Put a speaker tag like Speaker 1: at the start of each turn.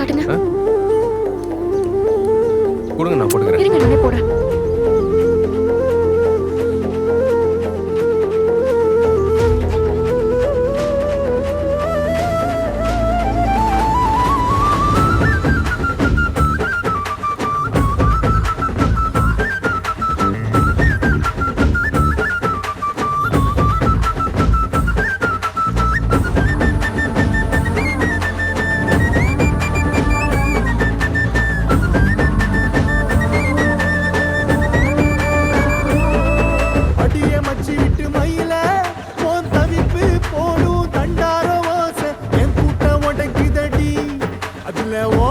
Speaker 1: காட்டுங்க?
Speaker 2: கொடுங்க நான் போட்டுக்கிறேன்.
Speaker 1: இருங்க நானே போடுறேன்.
Speaker 3: alevler